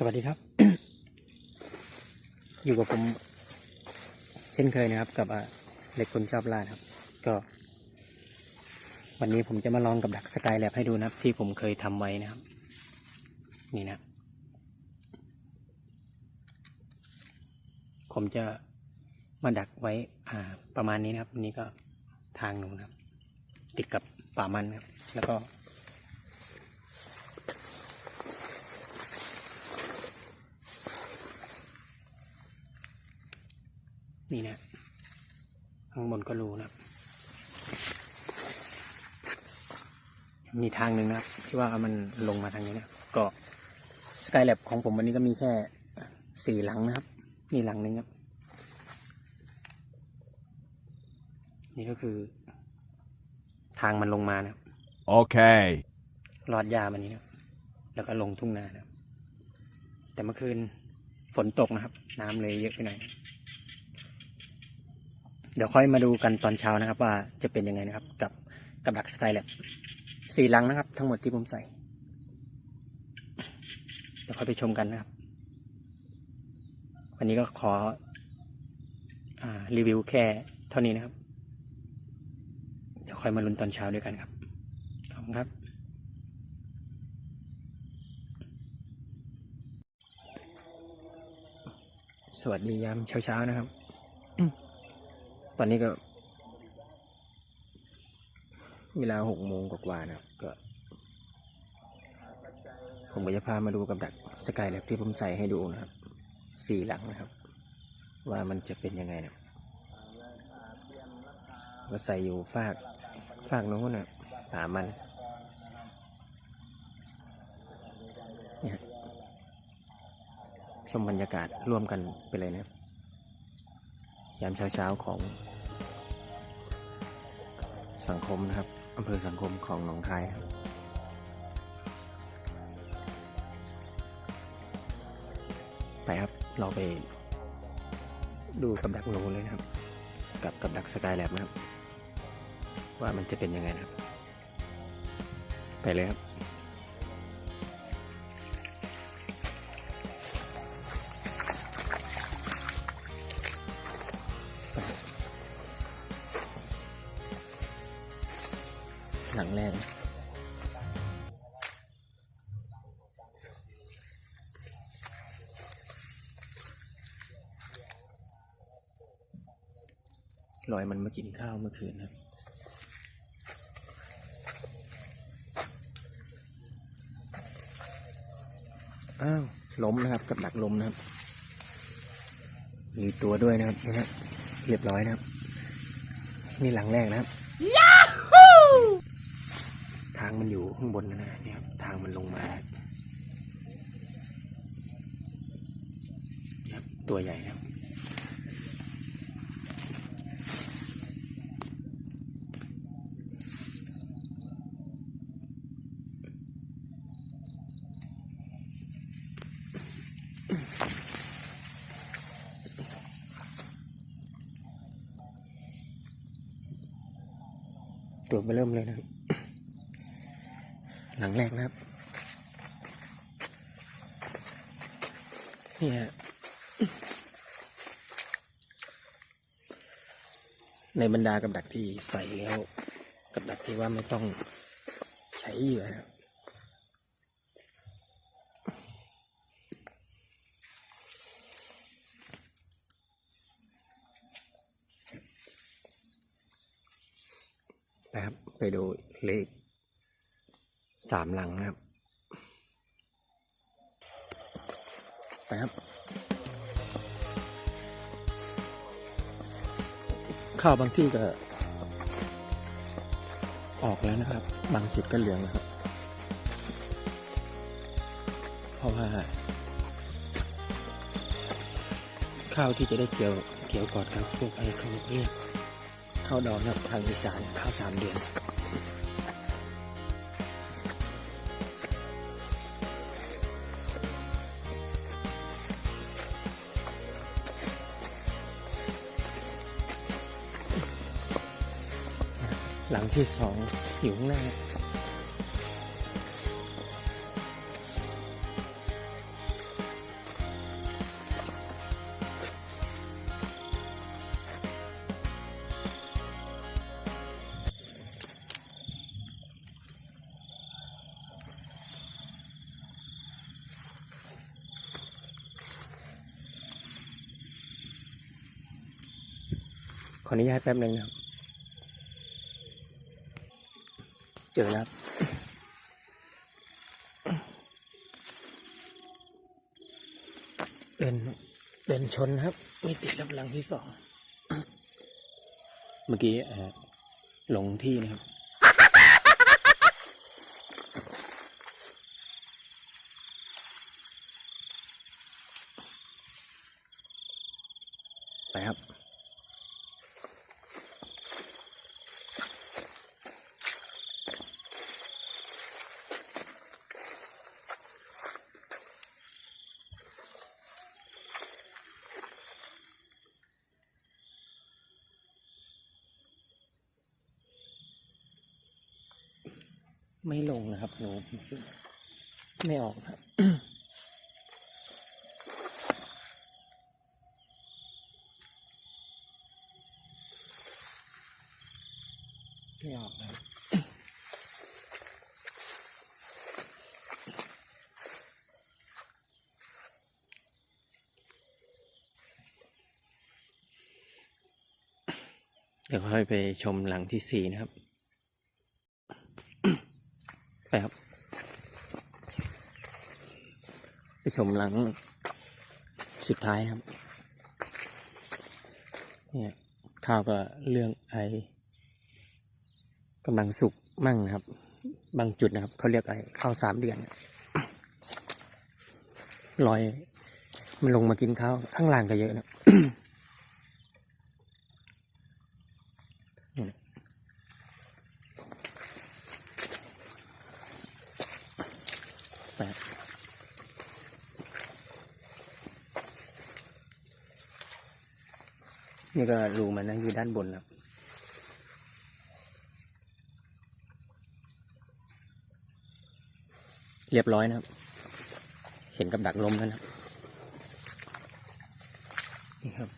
สวัสดีครับ อยู่กับผม เช่นเคยนะครับ กับเล็กคนชอบล่าครับ ก็ วันนี้ผมจะมาลองกับดักสกายแลบให้ดูนะครับ ที่ผมเคยทำไว้นะครับ นี่นะ ผมจะมาดักไว้ อ่า ประมาณนี้นะครับ นี่ก็ทางหนูนะครับ ติดกับป่ามันครับ แล้วก็ นี่นะข้างบนก็รูนะครับ มีทางหนึ่งนะครับ ที่ว่ามันลงมาทางนี้นะก็สกายแลบของผมวันนี้ก็มีแค่สี่หลังนะครับ นี่หลังหนึ่งครับ นี่ก็คือ ทางมันลงมานะครับ Okay. ลอดยามันนี้นะครับแล้วก็ลงทุ่งนานะครับแต่เมื่อคืนฝนตกนะครับ น้ำเลยเยอะไปหน่อย เดี๋ยวค่อยมาดูกันตอนเช้านะครับ ว่าจะเป็นยังไงนะครับ กับกับดักสกายแลบสี่ลังนะครับ ทั้งหมดที่ผมใส่เดี๋ยวค่อยไปชมกันนะครับ วันนี้ก็ขออรีวิวแค่เท่านี้นะครับ เดี๋ยวค่อยมาลุ้นตอนเช้าด้วยกันครับขอบคุณครับสวัสดียามเช้าๆนะครับ ตอนนี้ก็ เวลาหกโมงกว่าๆนะก็ ผมก็จะพามาดูกับดักสกายแลบที่ผมใส่ให้ดูนะครับสี่หลังนะครับ ว่ามันจะเป็นยังไงนะก็ใส่อยู่ฝากฝากโน้นนะป่ามันชมบรรยากาศร่วมกันไปเลยนะครับ ยามเช้าๆของสังคมนะครับอำเภอสังคมของหนองคายครับไปครับ เราไปดูกับดักโลเลยนะครับ กับกับดักสกายแลบนะครับ ว่ามันจะเป็นยังไงนะครับ ไปเลยครับ หลังแรกลอยมันมากินข้าวเมื่อคืนครับอ้าวล้มนะครับกับดักล้มนะครับ มีตัวด้วยนะครับนะฮะเรียบร้อยนะครับ นี่หลังแรกนะครับ ทางมันอยู่ ข้างบนนะนะเนี่ยทางมันลงมาครับตัวใหญ่ครับตัวมาเริ่มเลยนะครับ หลังแรกนะครับนี่ฮะในบรรดากับดักที่ใส่แล้วกับดักที่ว่าไม่ต้องใช้เหยื่อนะครับนะครับไปดูเลข สามหลังนะครับไปครับ ข้าวบางที่ก็ ออกแล้วนะครับ บางจุดก็เหลืองนะครับ เพราะว่า ข้าวที่จะได้เกี่ยวเกี่ยวก่อนครับพวกไอ้เขาเรียกข้าวดอกนะครับทางอีสานข้าวสามเดือน หลังที่สองอยู่ข้างหน้าขออนุญาตแป๊บหนึ่งนะครับ เจอแล้วเดินเดินชนครับม่ติดลำลังที่สอง เมื่อกี้หลงที่นะครับไปครับ ไม่ลงนะครับหนูไม่ออกครับไม่ออกนะเดี๋ยวค่อยไปชมหลังที่สี่นะครับ ไปครับ ไปชมหลังสุดท้ายครับ เนี่ยข้าวก็เรื่องไอกำลังสุกมั่งนะครับ บางจุดนะครับเขาเรียกไอข้าวสามเดือนลอยมันลงมากินข้าวข้างล่างก็เยอะนะเนี่ยนะ นี่ก็รูมันนะอยู่ด้านบนครับเรียบร้อยนะครับ เห็นกับดักลมแล้วนะครับนี่ครับ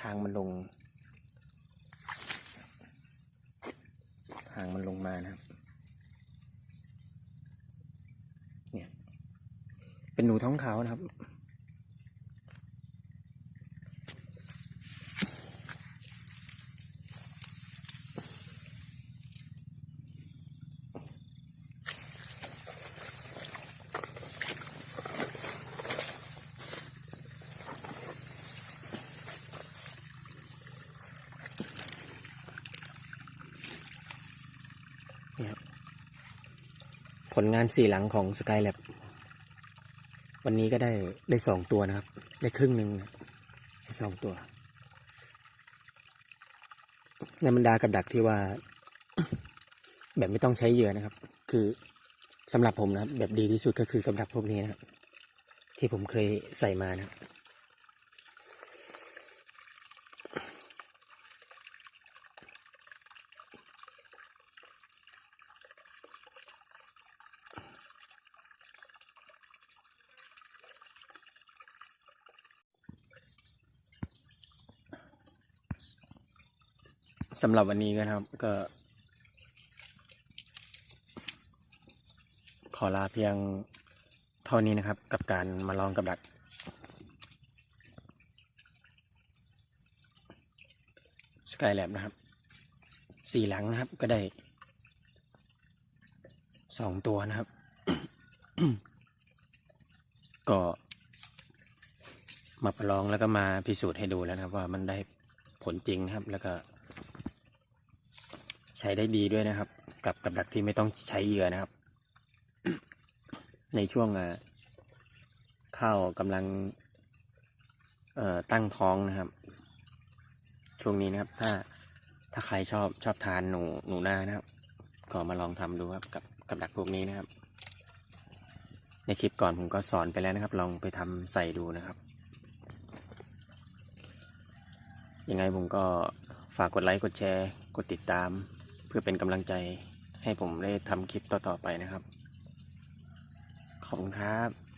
ทางมันลง ทางมันลงมานะครับ เนี่ย เป็นหนู ท้องขาวนะครับนี่ครับ ผลงานสี่หลังของ Skylab วันนี้ก็ได้ได้สองตัวนะครับ ได้ครึ่งหนึ่งได้สองตัว ในบรรดากับดักที่ว่า แบบไม่ต้องใช้เหยื่อนะครับ คือสำหรับผมนะแบบดีที่สุดก็คือกับดักพวกนี้นะครับที่ผมเคยใส่มานะ สำหรับวันนี้ก็นะครับ ก็ ขอลาเพียงเท่านี้นะครับ กับการมาลองกับดัก สกายแลบนะครับ สี่หลังนะครับก็ได้สองตัวนะครับ ก็ มาประลองแล้วก็มาพิสูจน์ให้ดูแล้วนะครับ ว่ามันได้ผลจริงนะครับแล้วก็ ใช้ได้ดีด้วยนะครับ กับกับดักที่ไม่ต้องใช้เหยื่อนะครับ ในช่วงอะข้าวกำลังเอ่อตั้งท้องนะครับ ช่วงนี้นะครับ ถ้าถ้าใครชอบชอบทานหนูหนูนานะครับ ก็มาลองทำดูครับกับกับดักพวกนี้นะครับ ในคลิปก่อนผมก็สอนไปแล้วนะครับ ลองไปทำใส่ดูนะครับยังไงผมก็ฝากกดไลค์ กดแชร์ กดติดตาม เพื่อเป็นกำลังใจให้ผมได้ทำคลิปต่อๆไปนะครับ ขอบคุณครับ